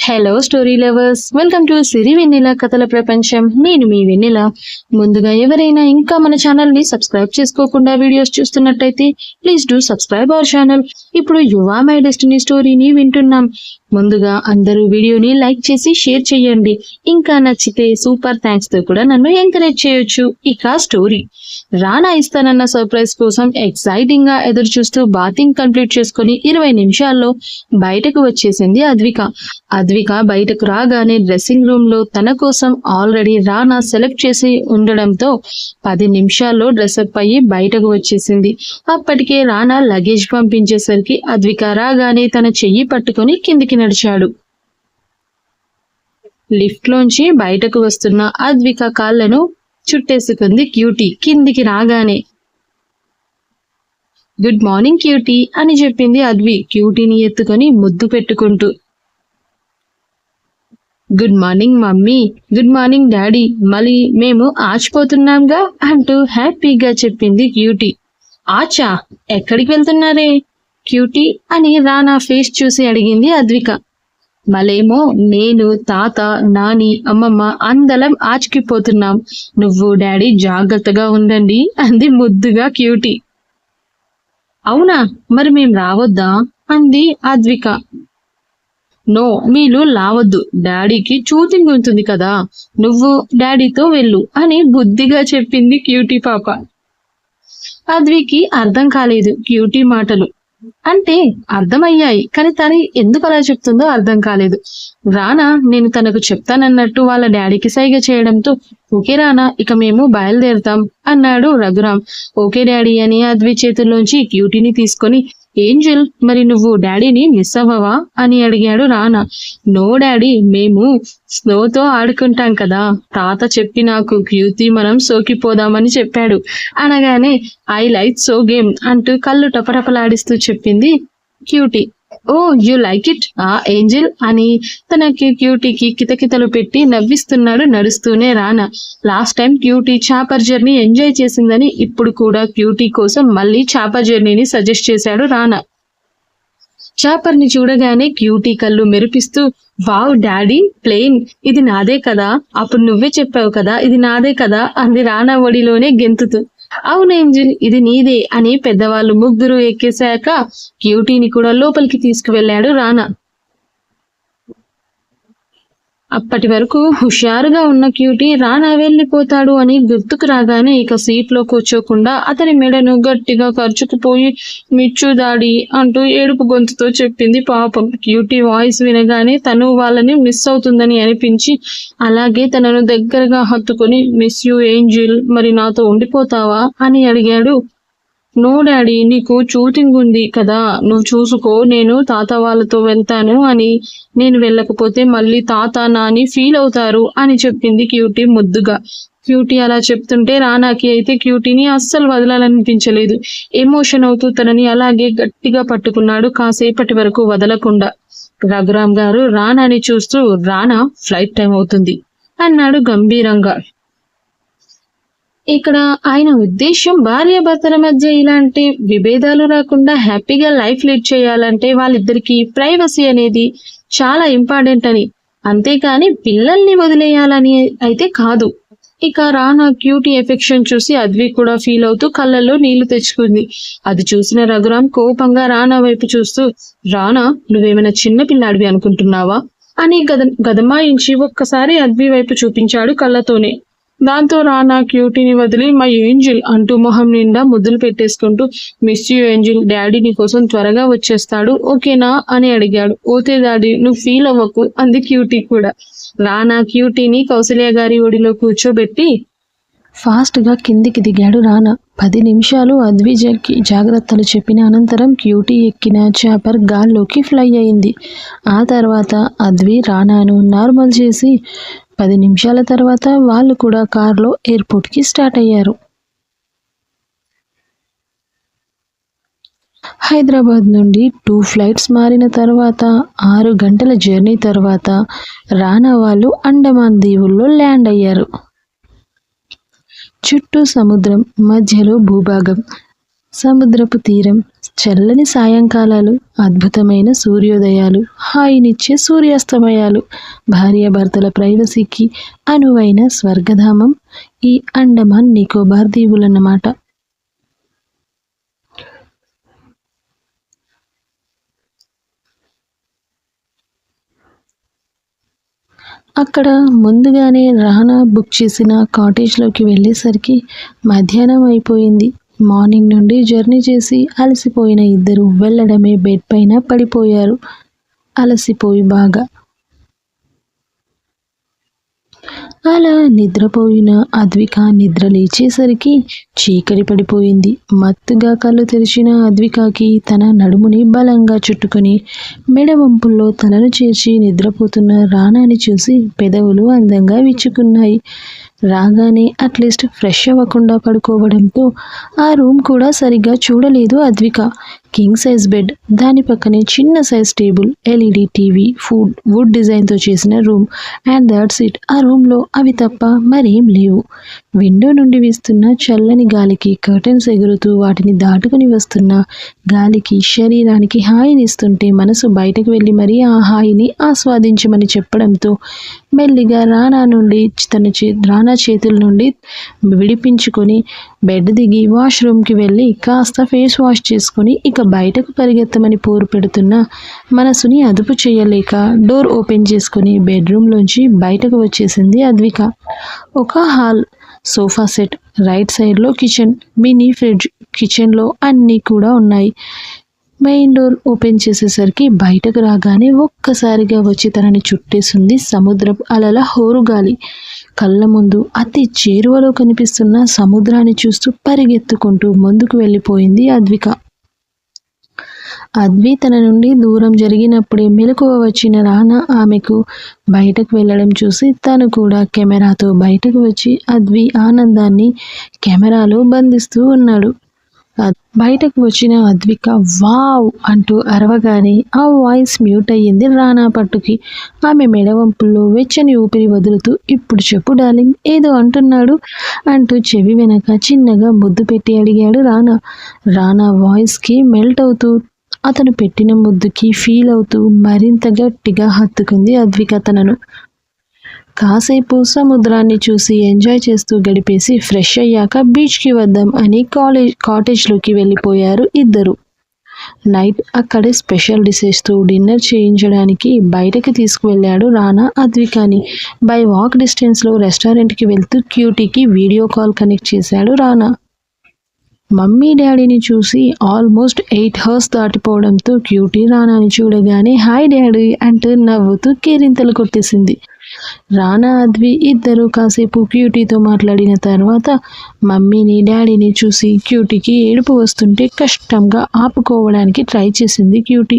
Hello story lovers welcome to Siri Vennela కథల ప్రపంచం నేను మీ వెన్నెల ముందుగా ఎవరైనా ఇంకా మన ఛానల్ని సబ్స్క్రైబ్ చేసుకోకుండా వీడియోస్ చూస్తున్నట్టయితే please do subscribe our channel ఇప్పుడు యువా మై డెస్టినీ స్టోరీని వింటున్నాం ముందుగా అందరూ వీడియోని లైక్ చేసి షేర్ చేయండి ఇంకా నచ్చితే సూపర్ థ్యాంక్స్తో కూడా నన్ను ఎంకరేజ్ చేయొచ్చు ఇక స్టోరీ రానా ఇస్తానన్న సర్ప్రైజ్ కోసం ఎక్సైటింగ్గా ఎదురు చూస్తూ బాతింగ్ కంప్లీట్ చేసుకుని ఇరవై నిమిషాల్లో బయటకు వచ్చేసింది అద్విక అద్విక బయటకు రాగానే డ్రెస్సింగ్ రూమ్లో తన కోసం ఆల్రెడీ రానా సెలెక్ట్ చేసి ఉండడంతో పది నిమిషాల్లో డ్రెస్అప్ అయ్యి బయటకు వచ్చేసింది. అప్పటికే రానా లగేజ్ పంపించేసరికి అద్విక రాగానే తన చెయ్యి పట్టుకొని కిందికి నడిచాడు. లిఫ్ట్ లోంచి బయటకు వస్తున్న అద్విక కాళ్ళను చుట్టేసుకుంది క్యూటీ కిందికి రాగానే. గుడ్ మార్నింగ్ క్యూటీ అని చెప్పింది అద్వి క్యూటీని ఎత్తుకొని ముద్దు పెట్టుకుంటూ. Good morning mummy. Good morning daddy. మళ్ళీ మేము ఆచిపోతున్నాంగా అంటూ హ్యాపీగా చెప్పింది క్యూటీ. ఆచా ఎక్కడికి వెళ్తున్నారే? క్యూటీ అని రానా ఫేస్ చూసి అడిగింది అద్విక. మలేమో నేను తాత నాని అమ్మమ్మ అందరం ఆచికిపోతున్నాం. నువ్వు డాడీ జాగ్రత్తగా ఉండండి అంది ముద్దుగా క్యూటీ. అవునా? మరి మేం రావద్దా? అంది అద్విక. నో మీరు లావద్దు. డాడీకి చూతింగ్ ఉంటుంది కదా. నువ్వు డాడీతో వెళ్ళు అని బుద్ధిగా చెప్పింది క్యూటీ పాప. అద్వికి అర్థం కాలేదు క్యూటీ మాటలు. అంటే అర్థమయ్యాయి కానీ తను ఎందుకు అలా చెప్తుందో అర్థం కాలేదు. రానా నేను తనకు చెప్తానన్నట్టు వాళ్ళ డాడీకి సైగ చేయడంతో ఓకే రానా ఇక మేము బయలుదేరుతాం అన్నాడు రఘురామ్. ఓకే డాడీ అని అద్వి చేతుల్లోంచి క్యూటీని తీసుకొని ఏంజల్? మరి నువ్వు డాడీని మిస్ అవ్వవా? అని అడిగాడు రానా. నో డాడీ మేము స్నోతో ఆడుకుంటాం కదా. తాత చెప్పి నాకు క్యూతి మనం సోకిపోదామని చెప్పాడు. అనగానే ఐ లైక్ సో గేమ్ అంటూ కళ్ళు టపటపలాడిస్తూ చెప్పింది cutie. Oh you like it. ఆ ఏంజిల్ అని తనకి క్యూటీకి కితకితలు పెట్టి నవ్విస్తున్నాడు నడుస్తూనే Rana. Last time cutie chopper journey enjoy చేసిందని ఇప్పుడు కూడా క్యూటీ కోసం మళ్ళీ చాపర్ జర్నీని సజెస్ట్ చేశాడు రానా. చాపర్ని చూడగానే క్యూటీ కళ్ళు మెరిపిస్తూ వావ్ డాడీ ప్లేన్ ఇది నాదే కదా. అప్పుడు నువ్వే చెప్పావు కదా ఇది నాదే కదా అంది రానా ఒడిలోనే గెంతుతూ. అవును ఏంజిల్ ఇది నీదే అని పెద్దవాళ్ళు ముగ్గురు ఎక్కేశాక క్యూటీని కూడా లోపలికి తీసుకువెళ్ళాడు రానా. అప్పటి వరకు హుషారుగా ఉన్న క్యూటీ రానా వెళ్ళిపోతాడు అని గుర్తుకు రాగానే ఇక సీట్లో కూర్చోకుండా అతని మెడను గట్టిగా ఖర్చుకుపోయి మిచ్చు దాడి అంటూ ఏడుపు గొంతుతో చెప్పింది పాపం. క్యూటీ వాయిస్ వినగానే తను వాళ్ళని మిస్ అవుతుందని అనిపించి అలాగే తనను దగ్గరగా హత్తుకొని మిస్ యూ ఏంజిల్ మరి నాతో ఉండిపోతావా? అని అడిగాడు. నో డాడీ నీకు షూటింగ్ ఉంది కదా నువ్వు చూసుకో నేను తాత వాళ్ళతో వెళ్తాను అని నేను వెళ్ళకపోతే మళ్ళీ తాత నాని ఫీల్ అవుతారు అని చెప్పింది క్యూటీ ముద్దుగా. క్యూటీ అలా చెప్తుంటే రానాకి అయితే క్యూటీని అస్సలు వదలాలనిపించలేదు. ఎమోషన్ అవుతూ తనని అలాగే గట్టిగా పట్టుకున్నాడు కాసేపటి వరకు వదలకుండా. రఘురామ్ గారు రానాని చూస్తూ రానా ఫ్లైట్ టైం అవుతుంది అన్నాడు గంభీరంగా. ఇక్కడ ఆయన ఉద్దేశం భార్యాభర్తల మధ్య ఇలాంటి విభేదాలు రాకుండా హ్యాపీగా లైఫ్ లీడ్ చేయాలంటే వాళ్ళిద్దరికి ప్రైవసీ అనేది చాలా ఇంపార్టెంట్ అని. అంతేకాని పిల్లల్ని వదిలేయాలని అయితే కాదు. ఇక రానా క్యూటీ ఎఫెక్షన్ చూసి అద్వి కూడా ఫీల్ అవుతూ కళ్ళల్లో నీళ్ళు తెచ్చుకుంది. అది చూసిన రఘురాం కోపంగా రానా వైపు చూస్తూ రానా నువ్వేమైనా చిన్న పిల్లాడివి అనుకుంటున్నావా? అని గద గదమాయించి ఒక్కసారి అద్వి వైపు చూపించాడు కళ్ళతోనే. దాంతో రానా క్యూటీని వదిలి మై ఏంజిల్ అంటూ మొహం నిండా ముద్దులు పెట్టేసుకుంటూ మిస్ యూ ఏంజిల్ డాడీ నీ కోసం త్వరగా వచ్చేస్తాడు ఓకేనా? అని అడిగాడు. ఓకే డాడీ నువ్వు ఫీల్ అవ్వకు అంది క్యూటీ కూడా. రానా క్యూటీని కౌసల్య గారి ఒడిలో కూర్చోబెట్టి ఫాస్ట్గా కిందికి దిగాడు రానా. పది నిమిషాలు అద్విజకి జాగ్రత్తలు చెప్పిన అనంతరం క్యూటీ ఎక్కిన చేపర్ గాల్లోకి ఫ్లై అయింది. ఆ తర్వాత అద్వి రానాను నార్మల్ చేసి పది నిమిషాల తర్వాత వాళ్ళు కూడా కారులో ఎయిర్పోర్ట్కి స్టార్ట్ అయ్యారు. హైదరాబాద్ నుండి టూ ఫ్లైట్స్ మారిన తర్వాత ఆరు గంటల జర్నీ తర్వాత రానా వాళ్ళు అండమాన్ దీవుల్లో ల్యాండ్ అయ్యారు. చుట్టూ సముద్రం మధ్యలో భూభాగం సముద్రపు తీరం చల్లని సాయంకాలాలు అద్భుతమైన సూర్యోదయాలు హాయినిచ్చే సూర్యాస్తమయాలు భార్యాభర్తల ప్రైవసీకి అనువైన స్వర్గధామం ఈ అండమాన్ నికోబార్ దీవులన్నమాట. అక్కడ ముందుగానే రహనా బుక్ చేసిన కాటేజ్లోకి వెళ్ళేసరికి మధ్యాహ్నం అయిపోయింది. మార్నింగ్ నుండి జర్నీ చేసి అలసిపోయిన ఇద్దరు వెళ్ళడమే బెడ్ పైన పడిపోయారు. అలసిపోయి బాగా. అలా నిద్రపోయిన అద్విక నిద్ర లేచేసరికి చీకటి పడిపోయింది. మత్తుగా కళ్ళు తెరిచిన అద్వికకి తన నడుముని బలంగా చుట్టుకొని మెడ వంపుల్లో తలను చేర్చి నిద్రపోతున్న రాణాని చూసి పెదవులు అందంగా విచ్చుకున్నాయి. రాగానే అట్లీస్ట్ ఫ్రెష్ అవ్వకుండా పడుకోవడంతో ఆ రూమ్ కూడా సరిగ్గా చూడలేదు అద్విక. కింగ్ సైజ్ బెడ్ దాని పక్కనే చిన్న size table LED TV food wood డిజైన్తో చేసిన రూమ్ అండ్ దాట్స్ ఇట్ ఆ రూమ్లో అవి తప్ప మరేం లేవు. విండో నుండి వీస్తున్న చల్లని గాలికి కర్టెన్స్ ఎగురుతూ వాటిని దాటుకుని వస్తున్న గాలికి శరీరానికి హాయినిస్తుంటే మనసు బయటకు వెళ్ళి మరీ ఆ హాయిని ఆస్వాదించమని చెప్పడంతో మెల్లిగా రానా నుండి తన చే రానా చేతుల నుండి విడిపించుకొని బెడ్ దిగి వాష్రూమ్కి వెళ్ళి కాస్త ఫేస్ వాష్ చేసుకొని ఇక బయటకు పరిగెత్తమని పోరు పెడుతున్న మనసుని అదుపు చేయలేక డోర్ ఓపెన్ చేసుకుని బెడ్రూమ్లోంచి బయటకు వచ్చేసింది అద్విక. ఒక హాల్ సోఫా సెట్ రైట్ సైడ్లో కిచెన్ మినీ ఫ్రిడ్జ్ కిచెన్లో అన్నీ కూడా ఉన్నాయి. మెయిన్ డోర్ ఓపెన్ చేసేసరికి బయటకు రాగానే ఒక్కసారిగా వచ్చి తనని చుట్టేసింది సముద్రపు అలల హోరుగాలి. కళ్ళ ముందు అతి చేరువలో కనిపిస్తున్న సముద్రాన్ని చూస్తూ పరిగెత్తుకుంటూ ముందుకు వెళ్ళిపోయింది అద్విక. అద్వి తన నుండి దూరం జరిగినప్పుడే మెలకువ వచ్చిన రానా ఆమెకు బయటకు వెళ్ళడం చూసి తను కూడా కెమెరాతో బయటకు వచ్చి అద్వి ఆనందాన్ని కెమెరాలో బంధిస్తూ ఉన్నాడు. బయటకు వచ్చిన అద్విక వావ్ అంటూ అరవగానే ఆ వాయిస్ మ్యూట్ అయ్యింది రానా పట్టుకి. ఆమె మెడవంపుల్లో వెచ్చని ఊపిరి వదులుతూ ఇప్పుడు చెప్పు డార్లింగ్ ఏదో అంటున్నాడు అంటూ చెవి వెనక చిన్నగా ముద్దు పెట్టి అడిగాడు రానా రానా వాయిస్కి మెల్ట్ అవుతూ అతను పెట్టిన ముద్దుకి ఫీల్ అవుతూ మరింత గట్టిగా హత్తుకుంది అద్విక తనను కాసేపు సముద్రాన్ని చూసి ఎంజాయ్ చేస్తూ గడిపేసి ఫ్రెష్ అయ్యాక బీచ్కి వద్దాం అని కాలేజ్ కాటేజ్లోకి వెళ్ళిపోయారు ఇద్దరు. నైట్ అక్కడే స్పెషల్ డిషెస్తో డిన్నర్ చేయించడానికి బయటకి తీసుకువెళ్ళాడు రానా అద్వికాని. బై వాక్ డిస్టెన్స్లో రెస్టారెంట్కి వెళ్తూ క్యూటీకి వీడియో కాల్ కనెక్ట్ చేశాడు రానా. మమ్మీ డాడీని చూసి ఆల్మోస్ట్ ఎయిట్ హర్స్ దాటిపోవడంతో క్యూటీ రానాని చూడగానే హాయ్ డాడీ అంటూ నవ్వుతూ కేరింతలు కొట్టేసింది. రానా అద్వి ఇద్దరు కాసేపు క్యూటీతో మాట్లాడిన తర్వాత మమ్మీని డాడీని చూసి క్యూటీకి ఏడుపు వస్తుంటే కష్టంగా ఆపుకోవడానికి ట్రై చేసింది క్యూటీ.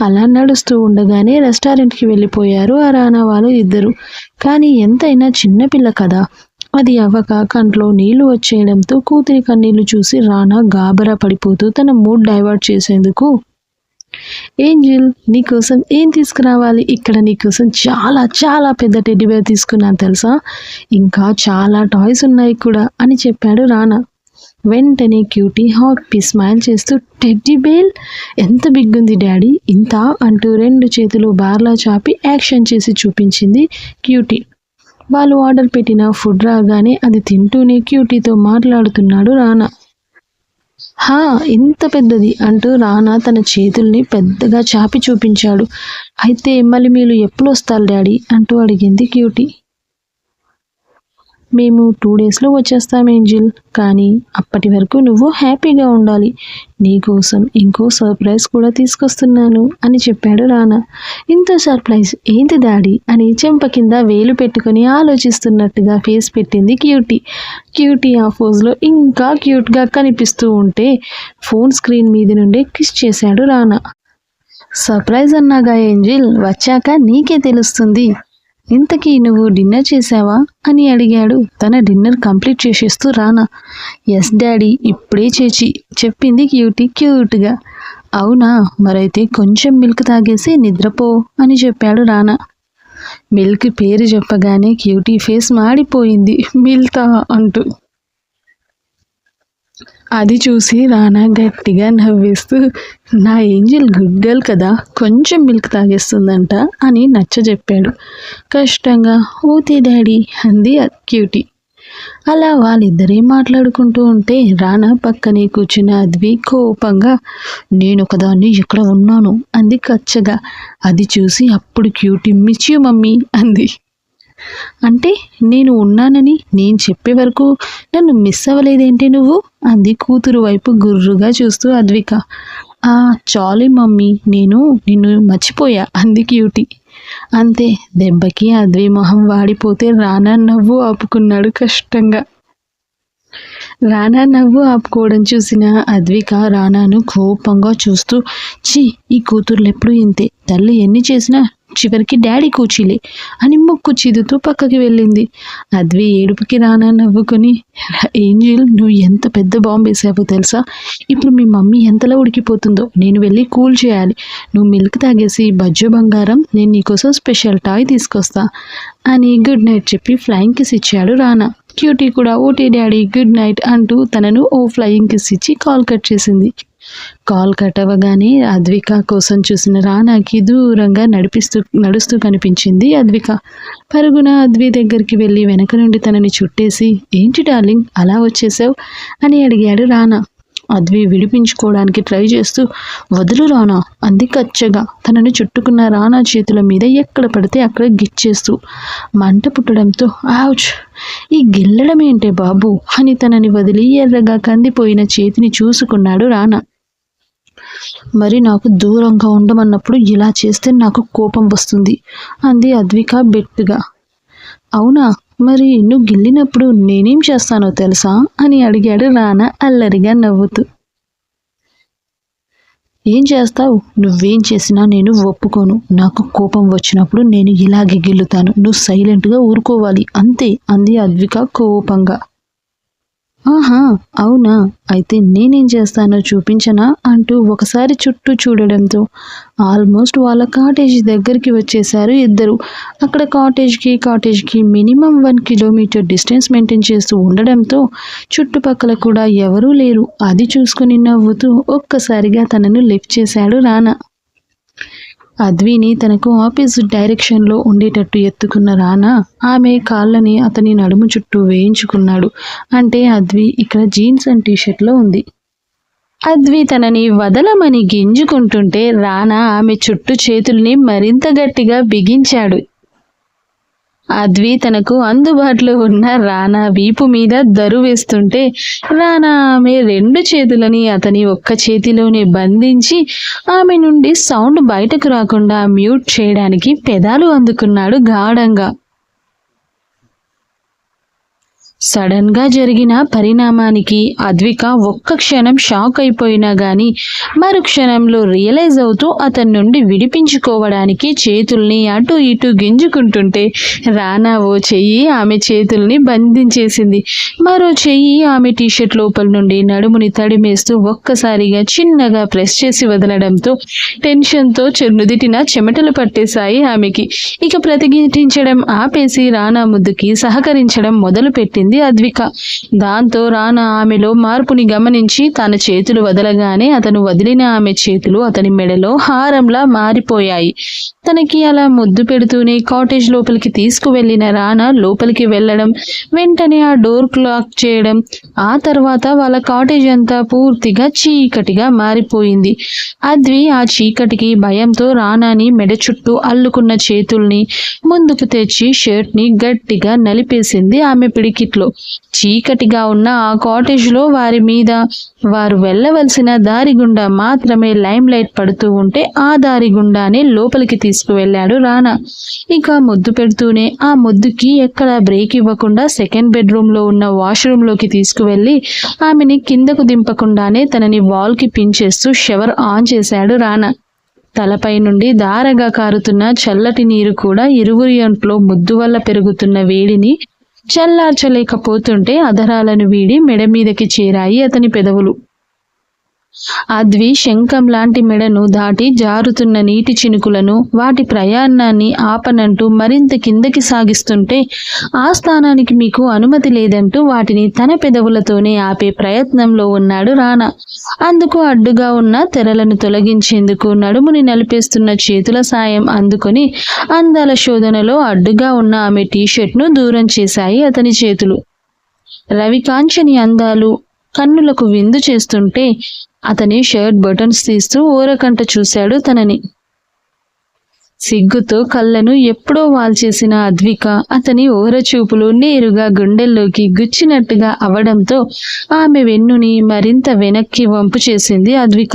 అలా నడుస్తూ ఉండగానే రెస్టారెంట్కి వెళ్ళిపోయారు ఆ రానా వాళ్ళు ఇద్దరు. కానీ ఎంతైనా చిన్నపిల్ల కదా అది అవ్వక కంట్లో నీళ్ళు వచ్చేయడంతో కూతురి కన్నీళ్ళు చూసి రానా గాబరా పడిపోతూ తన మూడ్ డైవర్ట్ చేసేందుకు ఏంజిల్ నీకోసం ఏం తీసుకురావాలి? ఇక్కడ నీకోసం చాలా చాలా పెద్ద టెడ్డీబేర్ తీసుకున్నాను తెలుసా? ఇంకా చాలా టాయ్స్ ఉన్నాయి కూడా అని చెప్పాడు రానా. వెంటనే క్యూటీ హాపీ స్మైల్ చేస్తూ టెడ్డీ బేల్ ఎంత బిగ్ ఉంది డాడీ? ఇంత? అంటూ రెండు చేతులు బార్లా చాపి యాక్షన్ చేసి చూపించింది క్యూటీ. వాళ్ళు ఆర్డర్ పెట్టిన ఫుడ్ రాగానే అది తింటూనే క్యూటీతో మాట్లాడుతున్నాడు రానా. హా ఇంత పెద్దది అంటూ రానా తన చేతుల్ని పెద్దగా చాపి చూపించాడు. అయితే మళ్ళీ మీరు ఎప్పుడు వస్తారు డాడీ? అంటూ అడిగింది క్యూటీ. మేము టూ డేస్లో వచ్చేస్తాం ఏంజిల్. కానీ అప్పటి వరకు నువ్వు హ్యాపీగా ఉండాలి. నీకోసం ఇంకో సర్ప్రైజ్ కూడా తీసుకొస్తున్నాను అని చెప్పాడు రానా. ఇంత సర్ప్రైజ్ ఏంటి డాడీ అని చెంప కింద వేలు పెట్టుకొని ఆలోచిస్తున్నట్టుగా ఫేస్ పెట్టింది క్యూటీ. క్యూటీ ఆ ఫోజ్లో ఇంకా క్యూట్గా కనిపిస్తూ ఉంటే ఫోన్ స్క్రీన్ మీద నుండి కిస్ చేశాడు రానా. Surprise అన్నాగా angel. వచ్చాక నీకే తెలుస్తుంది. ఇంతకీ నువ్వు డిన్నర్ చేసావా అని అడిగాడు. తన డిన్నర్ కంప్లీట్ చేసేస్తూ రానా. ఎస్ డాడీ ఇప్పుడే చేచి చెప్పింది క్యూటీ క్యూట్గా. అవునా? మరైతే కొంచెం మిల్క్ తాగేసి నిద్రపో అని చెప్పాడు రానా. మిల్క్ పేరు చెప్పగానే క్యూటీ ఫేస్ మాడిపోయింది. మిల్తా అంటూ. అది చూసి రానా గట్టిగా నవ్వేస్తూ నా ఏంజిల్ గుడ్ గర్ల్ కదా కొంచెం మిల్క్ తాగేస్తుందంట అని నచ్చ చెప్పాడు కష్టంగా ఊతి డాడీ అంది క్యూటీ. అలా వాళ్ళిద్దరే మాట్లాడుకుంటూ ఉంటే రానా పక్కనే కూర్చున్న అద్వి కోపంగా నేను ఒకదాన్ని ఇక్కడ ఉన్నాను? అంది కచ్చగా. అది చూసి అప్పుడు క్యూటీ మిస్ మమ్మీ అంది. అంటే నేను ఉన్నానని నేను చెప్పే వరకు నన్ను మిస్ అవ్వలేదేంటి నువ్వు? అంది కూతురు వైపు గుర్రుగా చూస్తూ అద్విక. ఆ చాలు మమ్మీ నేను నిన్ను మర్చిపోయా అంది క్యూటీ. అంతే దెబ్బకి అద్వి మొహం వాడిపోతే రానా నవ్వు ఆపుకున్నాడు కష్టంగా. రానా నవ్వు ఆపుకోవడం చూసిన అద్విక రానాను కోపంగా చూస్తూ ఛీ ఈ కూతుర్లు ఎప్పుడు ఇంతే? తల్లి ఎన్ని చేసినా చివరికి డాడీ కూచిలే అని ముక్కు చిదుతూ పక్కకి వెళ్ళింది. అద్వి ఏడుపుకి రానా నవ్వుకొని ఏంజిల్ నువ్వు ఎంత పెద్ద బాంబు వేసావో తెలుసా? ఇప్పుడు మీ మమ్మీ ఎంతలా ఉడికిపోతుందో నేను వెళ్ళి కూల్ చేయాలి. నువ్వు మిల్క్ తాగేసి బజ్జో బంగారం నేను నీకోసం స్పెషల్ టాయ్ తీసుకొస్తా అని గుడ్ నైట్ చెప్పి ఫ్లయింగ్ కిస్ ఇచ్చాడు రానా. క్యూటీ కూడా ఓటీ డాడీ గుడ్ నైట్ అంటూ తనను ఓ ఫ్లయింగ్ కిస్ ఇచ్చి కాల్ కట్ చేసింది. కాల్ కట్టవగానే అద్విక కోసం చూసిన రానాకి దూరంగా నడిపిస్తూ నడుస్తూ కనిపించింది అద్విక. పరుగున అద్వి దగ్గరికి వెళ్ళి వెనక నుండి తనని చుట్టేసి ఏంటి డార్లింగ్ అలా వచ్చేసావు? అని అడిగాడు రానా అద్వి విడిపించుకోవడానికి ట్రై చేస్తూ వదులు రానా అంది కచ్చగా. తనని చుట్టుకున్న రానా చేతుల మీద ఎక్కడ పడితే అక్కడ గిచ్చేస్తూ మంట పుట్టడంతో ఆవుచ్ ఈ గిల్లడమేంటే బాబు? అని తనని వదిలి ఎర్రగా కందిపోయిన చేతిని చూసుకున్నాడు రానా మరి నాకు దూరంగా ఉండమన్నప్పుడు ఇలా చేస్తే నాకు కోపం వస్తుంది అంది అద్విక బెట్టుగా. అవునా? మరి నువ్వు గిల్లినప్పుడు నేనేం చేస్తానో తెలుసా? అని అడిగాడు రానా అల్లరిగా నవ్వుతూ. ఏం చేస్తావు? నువ్వేం చేసినా నేను ఒప్పుకోను. నాకు కోపం వచ్చినప్పుడు నేను ఇలాగే గిల్లుతాను. నువ్వు సైలెంట్గా ఊరుకోవాలి. అంతే అంది అద్విక కోపంగా. ఆహా అవునా? అయితే నేనేం చేస్తానో చూపించనా? అంటూ ఒకసారి చుట్టూ చూడడంతో ఆల్మోస్ట్ వాళ్ళ కాటేజ్ దగ్గరికి వచ్చేసారు ఇద్దరు. అక్కడ కాటేజ్కి కాటేజ్కి minimum one kilometre distance maintain చేస్తూ ఉండడంతో చుట్టుపక్కల కూడా ఎవరూ లేరు. అది చూసుకుని నవ్వుతూ ఒక్కసారిగా తనను లిఫ్ట్ చేశాడు రానా. అద్విని తనకు ఆపోజిట్ డైరెక్షన్లో ఉండేటట్టు ఎత్తుకున్న రానా ఆమె కాళ్ళని అతని నడుము చుట్టూ వేయించుకున్నాడు. అంటే అద్వి ఇక్కడ జీన్స్ అండ్ టీషర్ట్లో ఉంది. అద్వి తనని వదలమని గింజుకుంటుంటే రానా ఆమె చుట్టూ చేతుల్ని మరింత గట్టిగా బిగించాడు. అద్వి తనకు అందుబాటులో ఉన్న రానా వీపు మీద దరు వేస్తుంటే రానా ఆమె రెండు చేతులని అతని ఒక్క చేతిలోనే బంధించి ఆమె నుండి సౌండ్ బయటకు రాకుండా మ్యూట్ చేయడానికి పెదాలు అందుకున్నాడు గాఢంగా. సడన్గా జరిగిన పరిణామానికి అద్విక ఒక్క క్షణం షాక్ అయిపోయినా గాని మరు క్షణంలో రియలైజ్ అవుతూ అతని నుండి విడిపించుకోవడానికి చేతుల్ని అటు ఇటు గింజుకుంటుంటే రానా ఓ చెయ్యి ఆమె చేతుల్ని బంధించేసింది. మరో చెయ్యి ఆమె టీషర్ట్ లోపల నుండి నడుముని తడిమేస్తూ ఒక్కసారిగా చిన్నగా ప్రెస్ చేసి వదలడంతో టెన్షన్తో చెన్నుదిటిన చెమటలు పట్టేశాయి ఆమెకి. ఇక ప్రతిఘటించడం ఆపేసి రానా ముద్దుకి సహకరించడం మొదలుపెట్టింది అద్విక. దాంతో రానా ఆమెలో మార్పుని గమనించి తన చేతులు వదలగానే అతను వదిలిన ఆమె చేతులు అతని మెడలో హారంలా మారిపోయాయి. తనకి అలా ముద్దు పెడుతూనే కాటేజ్ లోపలికి తీసుకువెళ్ళిన రానా లోపలికి వెళ్ళడం వెంటనే ఆ డోర్ క్లాక్ చేయడం ఆ తర్వాత వాళ్ళ కాటేజ్ అంతా పూర్తిగా చీకటిగా మారిపోయింది. అద్వి ఆ చీకటికి భయంతో రానాని మెడ చుట్టూ అల్లుకున్న చేతుల్ని ముందుకు తెచ్చి షర్ట్ని గట్టిగా నలిపేసింది ఆమె పిడికిట్లో చీకటిగా ఉన్న ఆ కాటేజ్లో వారి మీద వారు వెళ్ళవలసిన దారి గుండా మాత్రమే లైమ్ లైట్ పడుతూ ఉంటే ఆ దారి గుండానే లోపలికి తీసుకువెళ్ళాడు రానా. ఇక ముద్దు పెడుతూనే ఆ ముద్దుకి ఎక్కడ బ్రేక్ ఇవ్వకుండా సెకండ్ బెడ్రూమ్లో ఉన్న వాష్రూమ్లోకి తీసుకువెళ్ళి ఆమెని కిందకు దింపకుండానే తనని వాల్కి పిన్ చేస్తూ షవర్ ఆన్ చేశాడు రానా. తలపై నుండి దారగా కారుతున్న చల్లటి నీరు కూడా ఇరువురి ఒంట్లో ముద్దు వల్ల పెరుగుతున్న వేడిని చల్లార్చలేకపోతుంటే అధరాలను వీడి మెడ మీదకి చేరాయి అతని పెదవులు. అద్వి శంఖం లాంటి మెడను దాటి జారుతున్న నీటి చినుకులను వాటి ప్రయాణాన్ని ఆపనంటూ మరింత కిందకి సాగిస్తుంటే ఆ స్థానానికి మీకు అనుమతి లేదంటూ వాటిని తన పెదవులతోనే ఆపే ప్రయత్నంలో ఉన్నాడు రానా అందుకు అడ్డుగా ఉన్న తెరలను తొలగించేందుకు నడుముని నలిపేస్తున్న చేతుల సాయం అందుకొని అందాల శోధనలో అడ్డుగా ఉన్న ఆమె టీషర్ట్ను దూరం చేశాయి అతని చేతులు. రవికాంచని అందాలు కన్నులకు విందు చేస్తుంటే అతని షర్ట్ బటన్స్ తీస్తూ ఊరకంట చూశాడు తనని. సిగ్గుతో కళ్ళను ఎప్పుడో వాల్చేసిన అద్విక అతని ఊరచూపులు నేరుగా గుండెల్లోకి గుచ్చినట్టుగా అవడంతో ఆమె వెన్నుని మరింత వెనక్కి వంపు చేసింది అద్విక.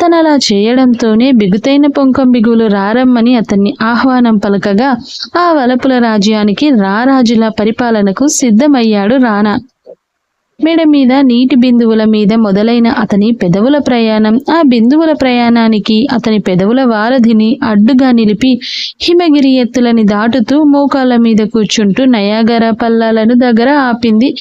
తనలా చేయడంతోనే బిగుతైన పొంకం బిగులు రారమ్మని అతన్ని ఆహ్వానం పలకగా ఆ వలపుల రాజ్యానికి రారాజుల పరిపాలనకు సిద్ధమయ్యాడు రానా మెడ మీద నీటి బిందువుల మీద మొదలైన అతని పెదవుల ప్రయాణం. ఆ బిందువుల ప్రయాణానికి అతని పెదవుల వారధిని అడ్డుగా నిలిపి హిమగిరి ఎత్తులని దాటుతూ మోకాళ్ళ మీద కూర్చుంటూ నయాగర పల్లాలను దగ్గర ఆపింది.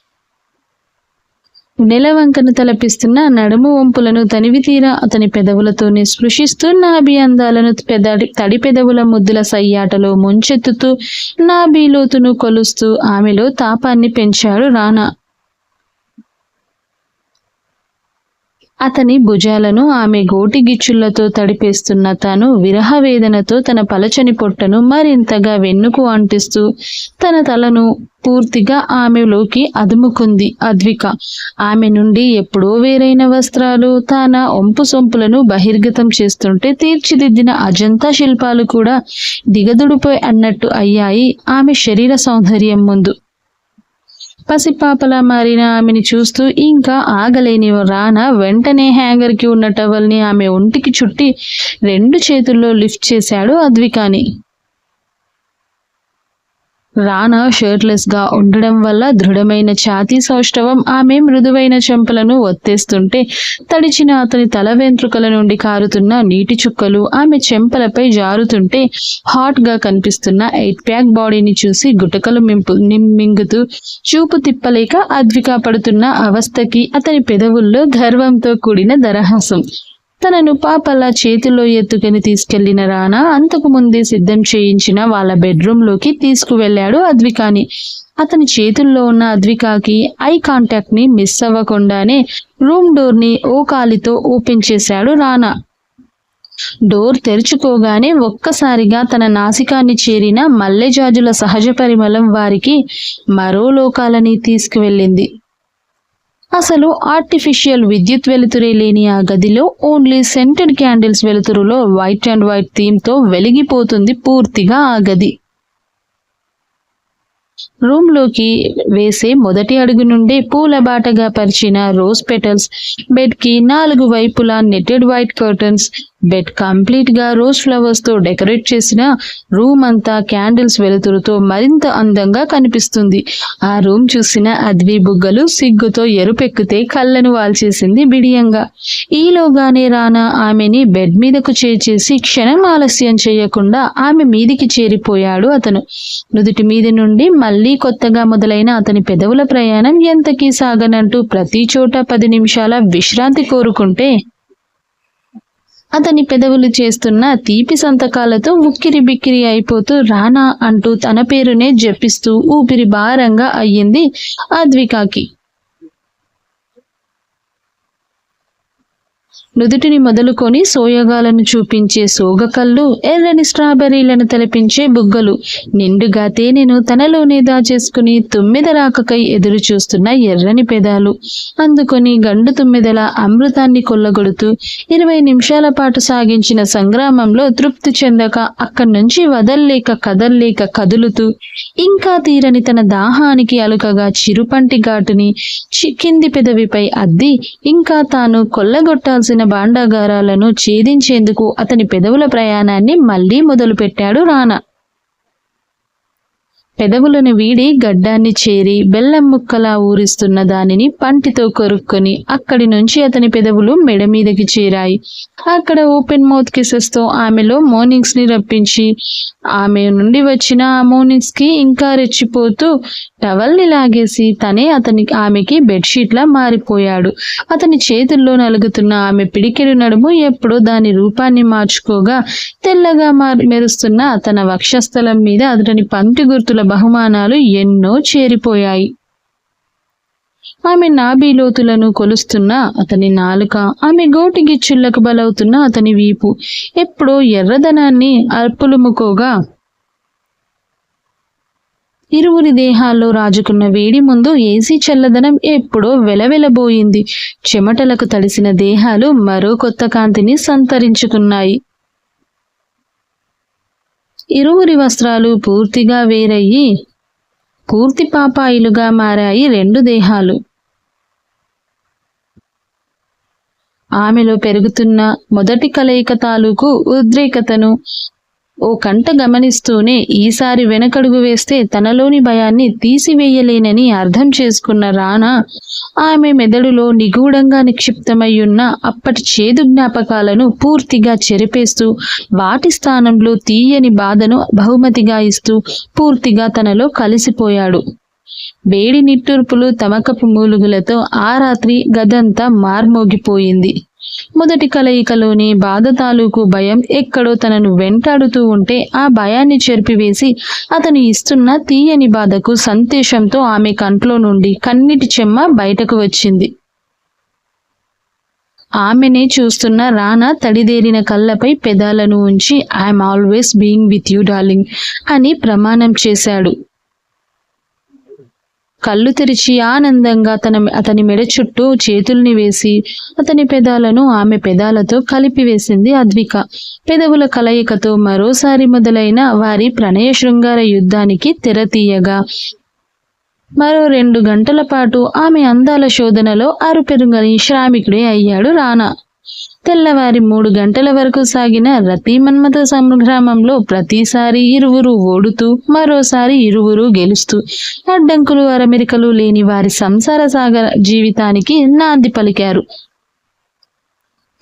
నెలవంకను తలపిస్తున్న నడుము వంపులను తనివి తీరా అతని పెదవులతోనే స్పృశిస్తూ నాభి అందాలను పెదడి తడి పెదవుల ముద్దుల సయ్యాటలో ముంచెత్తుతూ నాభి లోతును కొలుస్తూ ఆమెలో తాపాన్ని పెంచాడు రానా. అతని భుజాలను ఆమె గోటి గిచ్చులతో తడిపేస్తున్న తాను విరహ వేదనతో తన పలచని పొట్టను మరింతగా వెన్నుకు అంటిస్తూ తన తలను పూర్తిగా ఆమెలోకి అదుముకుంది అద్విక. ఆమె నుండి ఎప్పుడో వేరైన వస్త్రాలు తన ఒంపు సొంపులను బహిర్గతం చేస్తుంటే తీర్చిదిద్దిన అజంతా శిల్పాలు కూడా దిగదుడిపోయి అన్నట్టు అయ్యాయి ఆమె శరీర సౌందర్యం ముందు. పసిపాపలా మారిన ఆమెని చూస్తూ ఇంకా ఆగలేని రానా వెంటనే హ్యాంగర్కి ఉన్న టవల్ని ఆమె ఒంటికి చుట్టి రెండు చేతుల్లో లిఫ్ట్ చేశాడు అద్వికాని. రానా షర్ట్లెస్గా ఉండడం వల్ల దృఢమైన ఛాతీ సౌష్ఠవం ఆమె మృదువైన చెంపలను ఒత్తేస్తుంటే తడిచిన అతని తల వెంట్రుకల నుండి కారుతున్న నీటి చుక్కలు ఆమె చెంపలపై జారుతుంటే హాట్గా కనిపిస్తున్న ఎయిట్ ప్యాక్ బాడీని చూసి గుటకలు మింపు మింగుతూ చూపు తిప్పలేక అద్వికా పడుతున్న అవస్థకి అతని పెదవుల్లో గర్వంతో కూడిన దరహాసం. తనను పాపల చేతిలో ఎత్తుకుని తీసుకెళ్ళిన రానా అంతకు ముందే సిద్ధం చేయించిన వాళ్ళ బెడ్రూమ్లోకి తీసుకువెళ్ళాడు అద్వికాని. అతని చేతుల్లో ఉన్న అద్వికాకి ఐ కాంటాక్ట్ని మిస్ అవ్వకుండానే రూమ్ డోర్ని ఓ కాలితో ఓపెన్ చేశాడు రానా డోర్ తెరుచుకోగానే ఒక్కసారిగా తన నాసికాన్ని చేరిన మల్లెజాజుల సహజ పరిమళం వారికి మరో లోకాలని తీసుకువెళ్ళింది. అసలు ఆర్టిఫిషియల్ విద్యుత్ వెలుతురే లేని ఆ గదిలో ఓన్లీ సెంటెడ్ క్యాండిల్స్ వెలుతురులో వైట్ అండ్ వైట్ థీమ్తో వెలిగిపోతుంది పూర్తిగా ఆ గది. రూమ్లోకి వేసే మొదటి అడుగు నుండే పూల బాటగా పరిచిన రోజ్ పెటల్స్ బెడ్కి నాలుగు వైపులా నెట్టెడ్ వైట్ కర్టన్స్ బెడ్ కంప్లీట్గా రోజ్ ఫ్లవర్స్తో డెకరేట్ చేసిన రూమ్ అంతా క్యాండిల్స్ వెలుతురుతో మరింత అందంగా కనిపిస్తుంది. ఆ రూమ్ చూసిన అద్వి బుగ్గలు సిగ్గుతో ఎరుపెక్కితే కళ్ళను వాల్చేసింది బిడియంగా. ఈలోగానే రానా ఆమెని బెడ్ మీదకు చేర్చేసి క్షణం ఆలస్యం చేయకుండా ఆమె మీదికి చేరిపోయాడు అతను. నుదుటి మీద నుండి మళ్ళీ కొత్తగా మొదలైన అతని పెదవుల ప్రయాణం ఎంతకీ సాగనంటూ ప్రతి చోట పది నిమిషాల విశ్రాంతి కోరుకుంటే అతని పెదవులు చేస్తున్న తీపి సంతకాలతో ఉక్కిరి బిక్కిరి అయిపోతూ రానా అంటూ తన పేరునే జపిస్తూ ఊపిరి భారంగా అయ్యింది అద్వికాకి. నుదుటిని మొదలుకొని సోయగాలను చూపించే సోగకళ్ళు ఎర్రని స్ట్రాబెర్రీలను తలపించే బుగ్గలు. నిండుగా తేనెను తనలోనే దాచేసుకుని తుమ్మెద రాకకై ఎదురు చూస్తున్న ఎర్రని పెదాలు. అందుకొని గండు తుమ్మెదల అమృతాన్ని కొల్లగొడుతూ ఇరవై నిమిషాల పాటు సాగించిన సంగ్రామంలో తృప్తి చెందక అక్కడి నుంచి వదల్లేక కదల్లేక కదులుతూ ఇంకా తీరని తన దాహానికి అలుకగా చిరుపంటి ఘాటుని చి- కింది పెదవిపై అద్ది ఇంకా తాను కొల్లగొట్టాల్సిన భాండాగారాలను ఛేదించేందుకు అతని పెదవుల ప్రయాణాన్ని మళ్ళీ మొదలుపెట్టాడు రానా పెదవులను వీడి గడ్డాన్ని చేరి బెల్లం ముక్కలా ఊరిస్తున్న దానిని పంటితో కొరుక్కొని అక్కడి నుంచి అతని పెదవులు మెడ మీదకి చేరాయి. అక్కడ ఓపెన్ మౌత్ కిసెస్తో ఆమెలో మోర్నింగ్స్ని రప్పించి ఆమె నుండి వచ్చిన ఆ మోర్నింగ్స్కి ఇంకా రెచ్చిపోతూ టవల్ని లాగేసి తనే అతని ఆమెకి బెడ్షీట్లా మారిపోయాడు. అతని చేతుల్లో నలుగుతున్న ఆమె పిడికెడు నడుము ఎప్పుడో దాని రూపాన్ని మార్చుకోగా తెల్లగా మారి మెరుస్తున్న తన వక్షస్థలం మీద అతని పంక్తి గుర్తుల బహుమానాలు ఎన్నో చేరిపోయాయి. ఆమె నాభిలోతులను కొలుస్తున్న అతని నాలుక ఆమె గోటి గిచ్చుళ్ళకు బలవుతున్న అతని వీపు ఎప్పుడో ఎర్రదనాన్ని అర్పులుముకోగా ఇరువురి దేహాల్లో రాజుకున్న వేడి ముందు ఏసీ చల్లదనం ఎప్పుడో వెలవెలబోయింది. చెమటలకు తడిసిన దేహాలు మరో కొత్త కాంతిని సంతరించుకున్నాయి ఇరువురి వస్త్రాలు పూర్తిగా వేరయ్యి పూర్తి పాపాయిలుగా మారాయి రెండు దేహాలు. ఆమెలో పెరుగుతున్న మొదటి కలయిక తాలూకు ఉద్రేకతను ఓ కంట గమనిస్తూనే ఈసారి వెనకడుగు వేస్తే తనలోని భయాన్ని తీసివేయలేనని అర్థం చేసుకున్న రానా ఆమె మెదడులో నిగూఢంగా నిక్షిప్తమయ్యున్న అప్పటి చేదు జ్ఞాపకాలను పూర్తిగా చెరిపేస్తూ వాటి స్థానంలో తీయని బాధను బహుమతిగా ఇస్తూ పూర్తిగా తనలో కలిసిపోయాడు. వేడి నిట్టూర్పులు తమకపు మూలుగులతో ఆ రాత్రి గదంతా మార్మోగిపోయింది. మొదటి కలయికలోని బాధ తాలూకు భయం ఎక్కడో తనను వెంటాడుతూ ఉంటే ఆ భయాన్ని చెరిపివేసి అతను ఇస్తున్న తీయని బాధకు సంతోషంతో ఆమె కంట్లో నుండి కన్నిటి చెమ్మ బయటకు వచ్చింది. ఆమెనే చూస్తున్న రానా తడిదేరిన కళ్ళపై పెదాలను ఉంచి I'm always being with you darling అని ప్రమాణం చేశాడు. కళ్ళు తెరిచి ఆనందంగా తన అతని మెడ చుట్టూ చేతుల్ని వేసి అతని పెదాలను ఆమె పెదాలతో కలిపివేసింది అద్విక. పెదవుల కలయికతో మరోసారి మొదలైన వారి ప్రణయ శృంగార యుద్ధానికి తెరతీయగా మరో రెండు గంటల పాటు ఆమె అందాల శోధనలో అరుపెరుగని శ్రామికుడే అయ్యాడు రానా. తెల్లవారి మూడు గంటల వరకు సాగిన రతి మన్మథ సంగ్రామంలో ప్రతిసారి ఇరువురు ఓడుతూ మరోసారి ఇరువురు గెలుస్తూ అడ్డంకులు అరమెరికలు లేని వారి సంసార సాగర జీవితానికి నాంది పలికారు.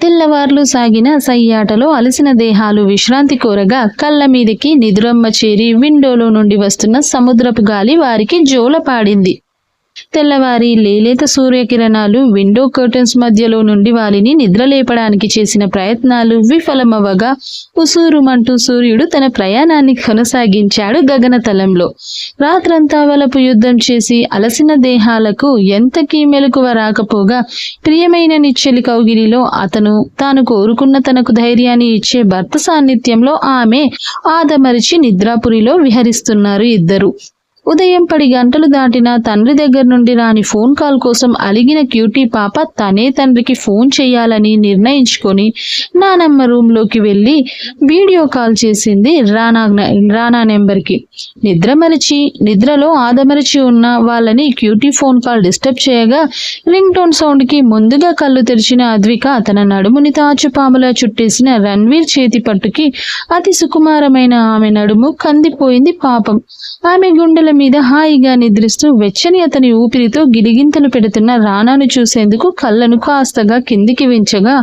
తెల్లవార్లు సాగిన సయ్యాటలో అలసిన దేహాలు విశ్రాంతి కోరగా కళ్ళ మీదకి నిదురమ్మ చేరి విండోలో నుండి వస్తున్న సముద్రపు గాలి వారికి జోలపాడింది. తెల్లవారి లేలేత సూర్యకిరణాలు విండో కర్టన్స్ మధ్యలో నుండి వారిని నిద్రలేపడానికి చేసిన ప్రయత్నాలు విఫలమవ్వగా ఉసూరుమంటూ సూర్యుడు తన ప్రయాణాన్ని కొనసాగించాడు గగనతలంలో రాత్రంతా వలపు యుద్ధం చేసి అలసిన దేహాలకు ఎంతకీ మెలకువ రాకపోగా ప్రియమైన నిచ్చెలి కౌగిలిలో అతను తాను కోరుకున్న తనకు ధైర్యాన్ని ఇచ్చే భర్త సాన్నిధ్యంలో ఆమె ఆదమరిచి నిద్రాపురిలో విహరిస్తున్నారు ఇద్దరు. ఉదయం పది గంటలు దాటిన తండ్రి దగ్గర నుండి రాని ఫోన్ కాల్ కోసం అలిగిన క్యూటీ పాప తనే తండ్రికి ఫోన్ చేయాలని నిర్ణయించుకొని నానమ్మ రూమ్లోకి వెళ్ళి వీడియో కాల్ చేసింది రానా రానా నెంబర్కి. నిద్రమరిచి నిద్రలో ఆదమరిచి ఉన్న వాళ్ళని క్యూటీ ఫోన్ కాల్ డిస్టర్బ్ చేయగా రింగ్ టోన్ సౌండ్కి ముందుగా కళ్ళు తెరిచిన అద్విక తన నడుముని తాచుపాములా చుట్టేసిన రణ్వీర్ చేతి పట్టుకి అతి సుకుమారమైన ఆమె నడుము కందిపోయింది పాపం. ఆమె గుండెల మీద హాయిగా నిద్రిస్తూ వెచ్చని అతని ఊపిరితో గిలిగింతలు పెడుతున్న రానాను చూసేందుకు కళ్ళను కాస్తగా కిందికి వించగా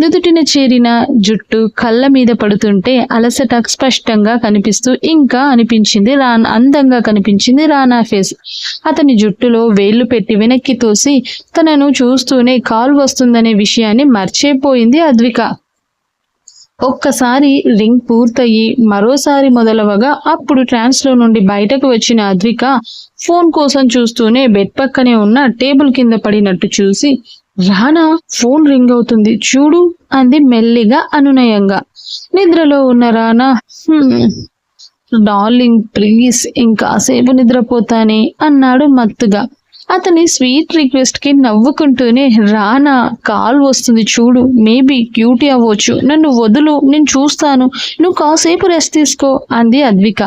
నుదుటిన చేరిన జుట్టు కళ్ళ మీద పడుతుంటే అలసట స్పష్టంగా కనిపిస్తూ ఇంకా అనిపించింది రాన్ అందంగా కనిపించింది రానా ఫేస్. అతని జుట్టులో వేళ్ళు పెట్టి వెనక్కి తోసి తనను చూస్తూనే కాల్ వస్తుందనే విషయాన్ని మర్చిపోయింది అద్విక. ఒక్కసారి రింగ్ పూర్తయి మరోసారి మొదలవగా అప్పుడు ట్రాన్స్లో నుండి బయటకు వచ్చిన అద్విక ఫోన్ కోసం చూస్తూనే బెడ్ పక్కనే ఉన్న టేబుల్ కింద పడినట్టు చూసి రానా ఫోన్ రింగ్ అవుతుంది. చూడు అంది మెల్లిగా అనునయంగా. నిద్రలో ఉన్న రానా డార్లింగ్ ప్లీజ్ ఇంకాసేపు నిద్రపోతానే అన్నాడు మత్తుగా. అతని స్వీట్ రిక్వెస్ట్కి నవ్వుకుంటూనే రానా కాల్ వస్తుంది చూడు మేబీ క్యూటీ అవ్వచ్చు. నన్ను వదులు నేను చూస్తాను. నువ్వు కాసేపు రెస్ట్ తీసుకో అంది అద్విక.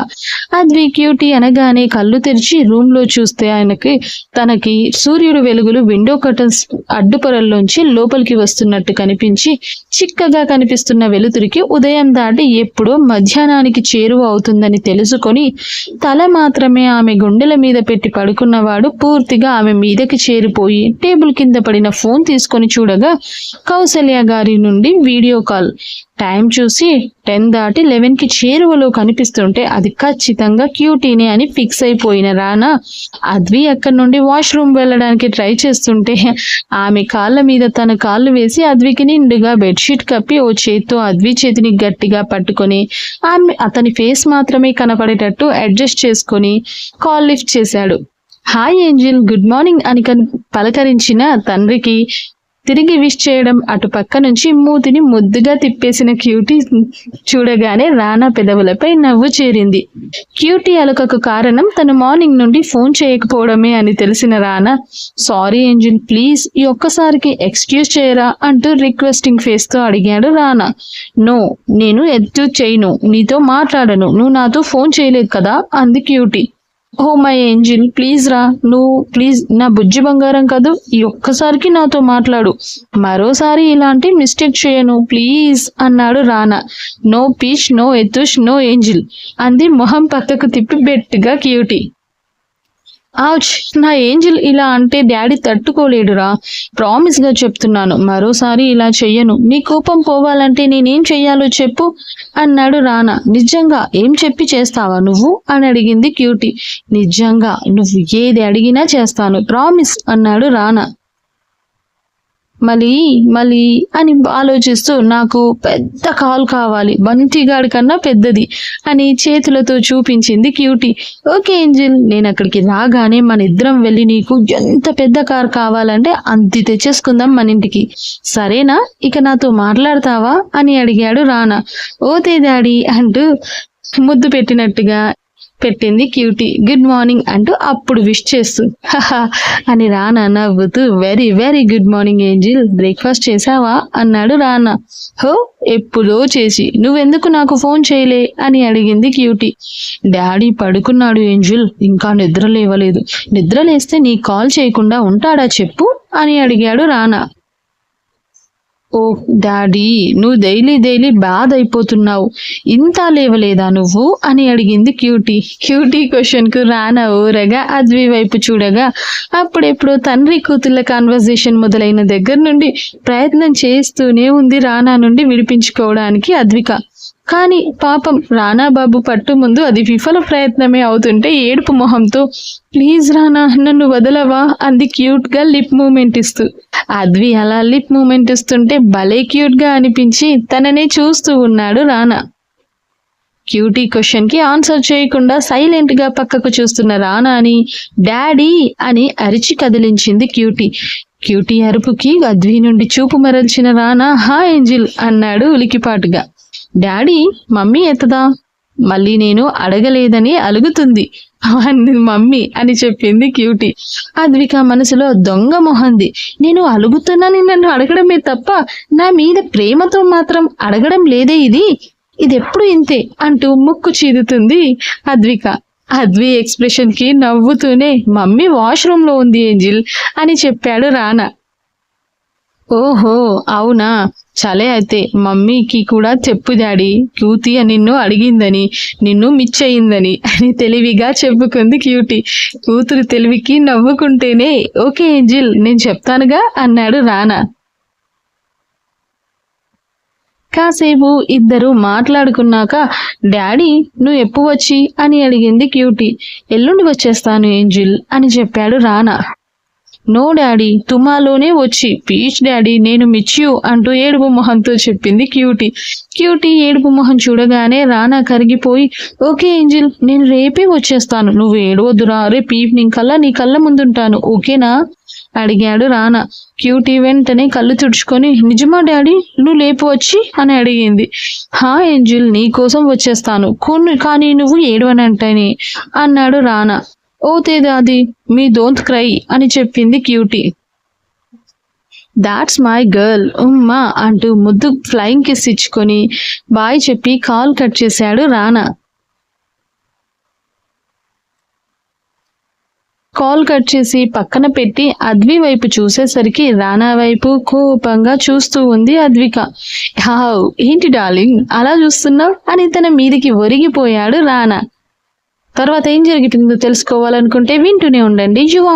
అద్వి క్యూటీ అనగానే కళ్ళు తెరిచి రూమ్లో చూస్తే ఆయనకి తనకి సూర్యుడు వెలుగులు విండో కర్టన్స్ అడ్డుపొరల్లోంచి లోపలికి వస్తున్నట్టు కనిపించి చిక్కగా కనిపిస్తున్న వెలుతురికి ఉదయం దాటి ఎప్పుడో మధ్యాహ్నానికి చేరువ అవుతుందని తెలుసుకొని తల మాత్రమే ఆమె గుండెల మీద పెట్టి పడుకున్నవాడు పూర్తిగా ఆమె మీదకి చేరిపోయి టేబుల్ కింద పడిన ఫోన్ తీసుకొని చూడగా కౌసల్య గారి నుండి వీడియో కాల్. టైం చూసి టెన్ దాటి లెవెన్కి చేరువలో కనిపిస్తుంటే అది ఖచ్చితంగా క్యూటీనే అని ఫిక్స్ అయిపోయిన రానా అద్వి అక్కడి నుండి వాష్రూమ్ వెళ్ళడానికి ట్రై చేస్తుంటే ఆమె కాళ్ళ మీద తన కాళ్ళు వేసి అద్వికి నిండుగా బెడ్షీట్ కప్పి ఓ చేత్తో అద్వి చేతిని గట్టిగా పట్టుకొని ఆమె అతని ఫేస్ మాత్రమే కనపడేటట్టు అడ్జస్ట్ చేసుకొని కాల్ లిఫ్ట్ చేశాడు. హాయ్ ఏంజిల్ గుడ్ మార్నింగ్ అని పలకరించిన తండ్రికి తిరిగి విష్ చేయడం అటు పక్క నుంచి మూతిని ముద్దుగా తిప్పేసిన క్యూటీ చూడగానే రానా పెదవులపై నవ్వు చేరింది. క్యూటీ అలకకు కారణం తను మార్నింగ్ నుండి ఫోన్ చేయకపోవడమే అని తెలిసిన రానా సారీ ఏంజిల్ ప్లీజ్ ఈ ఒక్కసారికి ఎక్స్క్యూజ్ చేయరా అంటూ రిక్వెస్టింగ్ ఫేస్తో అడిగాడు రానా. నో నేను ఎత్తు చేయను నీతో మాట్లాడను నువ్వు నాతో ఫోన్ చేయలేదు కదా అంది cutie. Oh my angel please రా నువ్వు ప్లీజ్ నా బుజ్జి బంగారం కాదు ఈ ఒక్కసారికి నాతో మాట్లాడు. మరోసారి ఇలాంటి మిస్టేక్ చేయను ప్లీజ్ అన్నాడు రానా. నో పీచ్ నో ఎతుష్ నో ఏంజిల్ అంది మొహం పక్కకు తిప్పి బెట్టిగా క్యూటీ ఆచ్ నా ఏంజిల్ ఇలా అంటే డాడీ తట్టుకోలేడురా. ప్రామిస్గా చెప్తున్నాను మరోసారి ఇలా చెయ్యను. నీ కోపం పోవాలంటే నేనేం చెయ్యాలో చెప్పు అన్నాడు రానా. నిజంగా ఏం చెప్పి చేస్తావా నువ్వు? అని అడిగింది క్యూటీ. నిజంగా నువ్వు ఏది అడిగినా చేస్తాను ప్రామిస్ అన్నాడు రానా. మళ్ళీ మళ్ళీ అని ఆలోచిస్తూ నాకు పెద్ద కాల్ కావాలి. బంటిగాడి కన్నా పెద్దది అని చేతులతో చూపించింది క్యూటీ. ఓకే ఏంజిల్ నేను అక్కడికి రాగానే మన ఇద్దరం వెళ్ళి నీకు ఎంత పెద్ద కార్ కావాలంటే అంత తెచ్చేసుకుందాం మన ఇంటికి. సరేనా? ఇక నాతో మాట్లాడతావా? అని అడిగాడు రానా. ఓతే డాడీ అంటూ ముద్దు పెట్టినట్టుగా పెట్టింది క్యూటీ. గుడ్ మార్నింగ్ అంటూ అప్పుడు విష్ చేస్తూ. అని రానా నవ్వుతూ very very good morning Angel breakfast చేసావా అన్నాడు రానా. హో ఎప్పుడో చేసి. నువ్వెందుకు నాకు ఫోన్ చేయలే? అని అడిగింది క్యూటీ. డాడీ పడుకున్నాడు ఏంజిల్ ఇంకా నిద్ర లేవలేదు. నిద్ర లేస్తే నీ కాల్ చేయకుండా ఉంటాడా చెప్పు? అని అడిగాడు రానా. ఓ డాడీ నువ్వు డైలీ డైలీ బాధ అయిపోతున్నావు. ఇంత లేవలేదా నువ్వు? అని అడిగింది క్యూటీ. క్యూటీ క్వశ్చన్కు రానా ఊరగా అద్వి వైపు చూడగా అప్పుడెప్పుడు తండ్రి కూతుళ్ళ కాన్వర్జేషన్ మొదలైన దగ్గర నుండి ప్రయత్నం చేస్తూనే ఉంది రానా నుండి విడిపించుకోవడానికి అద్విక. కానీ పాపం రానా బాబు పట్టు ముందు అది విఫల ప్రయత్నమే అవుతుంటే ఏడుపు మొహంతో ప్లీజ్ రానా నన్ను వదలవా? అంది క్యూట్గా లిప్ మూమెంట్ ఇస్తూ. అద్వి అలా లిప్ మూమెంట్ ఇస్తుంటే భలే క్యూట్గా అనిపించి తననే చూస్తూ ఉన్నాడు రానా. క్యూటీ క్వశ్చన్కి ఆన్సర్ చేయకుండా సైలెంట్గా పక్కకు చూస్తున్న రానా అని డాడీ అని అరిచి కదిలించింది క్యూటీ. క్యూటీ అరుపుకి అద్వి నుండి చూపు మరల్చిన రానా హా ఏంజిల్ అన్నాడు ఉలికిపాటుగా. Daddy mummy ఎత్తదా? మళ్ళీ నేను అడగలేదని అలుగుతుంది. మమ్మీ అని చెప్పింది క్యూటీ. అద్విక మనసులో దొంగ మొహంది. నేను అలుగుతున్నానని నన్ను అడగడమే తప్ప నా మీద ప్రేమతో మాత్రం అడగడం లేదే ఇది. ఇది ఎప్పుడు ఇంతే అంటూ ముక్కు చీదుతుంది అద్విక. అద్వి ఎక్స్ప్రెషన్కి నవ్వుతూనే మమ్మీ వాష్రూమ్లో ఉంది ఏంజిల్ అని చెప్పాడు రానా. ఓహో అవునా? చలే అయితే మమ్మీకి కూడా చెప్పు డాడీ. క్యూటీ నిన్ను అడిగిందని నిన్ను మిచ్ అయిందని అని తెలివిగా చెప్పుకుంది క్యూటీ. కూతురు తెలివికి నవ్వుకుంటేనే ఓకే ఏంజిల్ నేను చెప్తానుగా అన్నాడు రానా. కాసేపు ఇద్దరు మాట్లాడుకున్నాక డాడీ నువ్వు ఎప్పుడు వచ్చి? అని అడిగింది క్యూటీ. ఎల్లుండి వచ్చేస్తాను ఏంజిల్ అని చెప్పాడు రానా. నో డాడీ తుమాలోనే వచ్చి పీచ్ డాడీ నేను మిచ్యూ అంటూ ఏడుపు మొహంతో చెప్పింది క్యూటీ. క్యూటీ ఏడుపు మొహం చూడగానే రానా కరిగిపోయి ఓకే ఏంజిల్ నేను రేపే వచ్చేస్తాను. నువ్వు ఏడవద్దురా రేపు ఈవినింగ్ కల్లా నీ కళ్ళ ముందుంటాను ఓకేనా? అడిగాడు రానా. క్యూటీ వెంటనే కళ్ళు తుడుచుకొని నిజమా డాడీ నువ్వు లేపు వచ్చి? అని అడిగింది. హా ఏంజిల్ నీ కోసం వచ్చేస్తాను. కొన్ని కానీ నువ్వు ఏడవనంటని అన్నాడు రానా. ఓ తేదాది మీ డోంట్ క్రై అని చెప్పింది క్యూటీ. దాట్స్ మై గర్ల్ ఉమ్మా అంటూ ముద్దు ఫ్లయింగ్ కిస్ ఇచ్చుకొని బాయ్ చెప్పి కాల్ కట్ చేశాడు రానా. కాల్ కట్ చేసి పక్కన పెట్టి అద్వి వైపు చూసేసరికి రానా వైపు కోపంగా చూస్తూ ఉంది అద్విక. హావ్ ఏంటి డార్లింగ్ అలా చూస్తున్నావు? అని తన మీదికి ఒరిగిపోయాడు రానా. తర్వాత ఏం జరుగుతుందో తెలుసుకోవాలనుకుంటే వింటూనే ఉండండి. యువమా